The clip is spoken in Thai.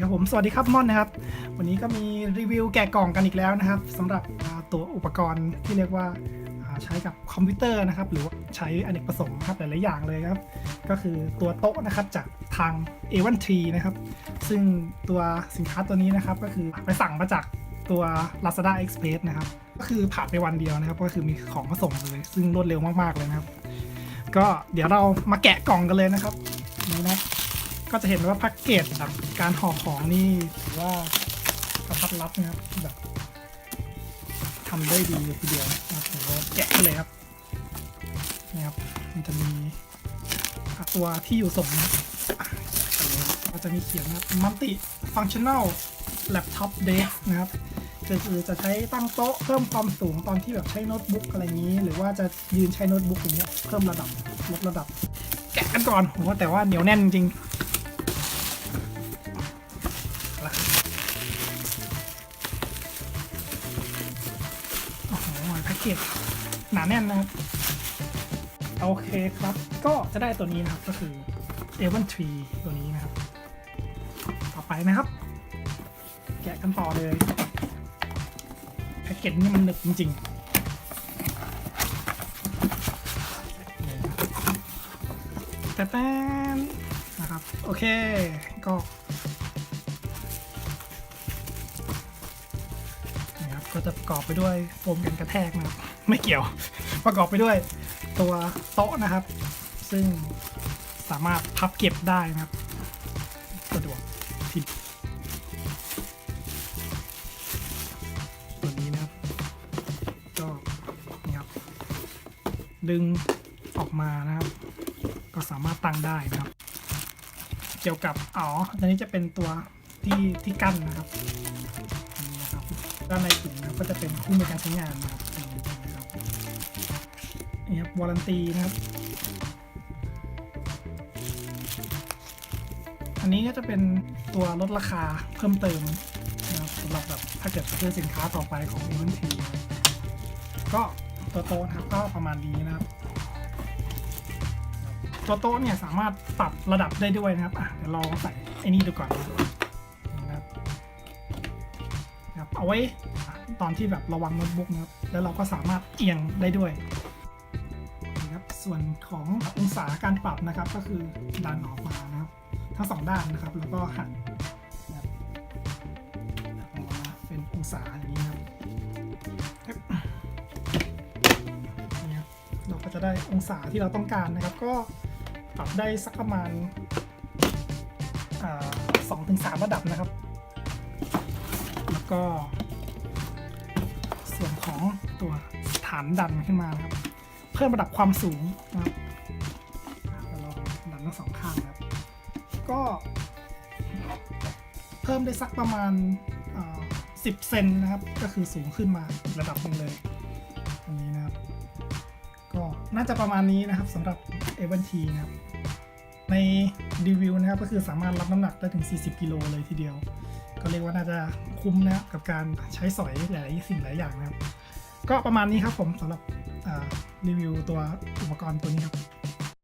ครับผมสวัสดีครับม่อนนะครับ วันนี้ก็มีรีวิวแกะกล่องกันอีกแล้วนะครับสำหรับตัวอุปกรณ์ที่เรียกว่าใช้กับคอมพิวเตอร์นะครับ หรือใช้อเนกประสงค์ครับหลาย ๆ อย่างเลยครับ ก็คือตัวโต๊ะนะครับจากทาง A1 t นะครับ ซึ่งตัวสินค้าตัวนี้นะครับ ก็คือไปสั่งมาจากตัว Lazada Express นะครับ ก็คือผ่านไปวันเดียวนะครับ ก็คือมีของมาส่งเลย ซึ่งรวดเร็วมาก ๆ เลยนะครับ ก็เดี๋ยวเรามาแกะกล่องกันเลยนะครับนี่นะ ก็จะเห็นว่าแพ็กเกจแบบการห่อของนี่ถือว่ากระทัดรัดนะครับแบบทำได้ดีทีเดียวนะครับเดี๋ยวแกะกันเลยครับนี่ครับมันจะมีตัวที่อยู่ส่งนะก็จะมีเขียนนะครับ multi functional laptop desk นะครับก็คือจะใช้ตั้งโต๊ะเพิ่มความสูงตอนที่แบบใช้โน้ตบุ๊กอะไรอย่างนี้ หรือว่าจะยืนใช้โน้ตบุ๊กอย่างเงี้ยเพิ่มระดับลดระดับ แกะกันก่อนโหแต่ว่าเหนียวแน่นจริง เกจหนาแน่นนะครับ โอเคครับ ก็จะได้ตัวนี้นะครับก็คือ a 1 Tree ตัวนี้นะครับ ต่อไปนะครับ แกะกันต่อเลย แพ็กเกจนี่มันหนึบจริงๆแต่แป้นนะครับ โอเค ก็ ก็จะประกอบไปด้วยโฟมกันกระแทกนะครับ ไม่เกี่ยว ประกอบไปด้วยตัวโต๊ะนะครับ ซึ่งสามารถพับเก็บได้นะครับสะดวกทีตัวนี้นะครับ ก็นี่ครับ ดึงออกมานะครับ ก็สามารถตั้งได้นะครับ เกี่ยวกับอ๋ออันนี้จะเป็นตัวที่ที่กั้นนะครับ ด้านในถุงนะครับก็จะเป็นคู่มือการใช้งานนะครับนี่ครับนี่ครับวารันตีนะครับ อันนี้ก็จะเป็นตัวลดราคาเพิ่มเติมนะครับสำหรับแบบถ้าเกิดซื้อสินค้าต่อไปของ e v e n t ก็ตัวโต๊ะนะครับก็ประมาณนี้นะครับ ตัวโต๊ะเนี่ยสามารถปรับระดับได้ด้วยนะครับอะเดี๋ยวลองใส่ไอ้นี่ดูก่อนนะ เอาไว้ตอนที่แบบระวังโน้ตบุ๊กนะครับ แล้วเราก็สามารถเอียงได้ด้วยนะครับส่วนขององศาการปรับนะครับ ก็คือดันออกมานะครับ ทั้งสองด้านนะครับ แล้วก็หันนะครับออกมาเป็นองศาอย่างนี้นะครับนี่ครับเราก็จะได้องศาที่เราต้องการนะครับ ก็ปรับได้สักประมาณสองถึงสามระดับนะครับ ก็ ส่วนของตัวฐานดันขึ้นมานะครับ เพิ่มระดับความสูงนะครับอะลองดันทั้งสองข้างนะครับ ก็เพิ่มได้สักประมาณ10 เซนนะครับ ก็คือสูงขึ้นมาระดับหนึ่งเลยตรงนี้นะครับ ก็น่าจะประมาณนี้นะครับสำหรับ a อ t นะครับ ในรีวิวนะครับก็คือสามารถรับน้ำหนักได้ถึง 40 กิโลเลยทีเดียว ก็เรียกว่าน่าจะคุ้มนะครับกับการใช้สอยหลายสิ่งหลายอย่างนะครับ ก็ประมาณนี้ครับผมสำหรับรีวิวตัวอุปกรณ์ตัวนี้ครับ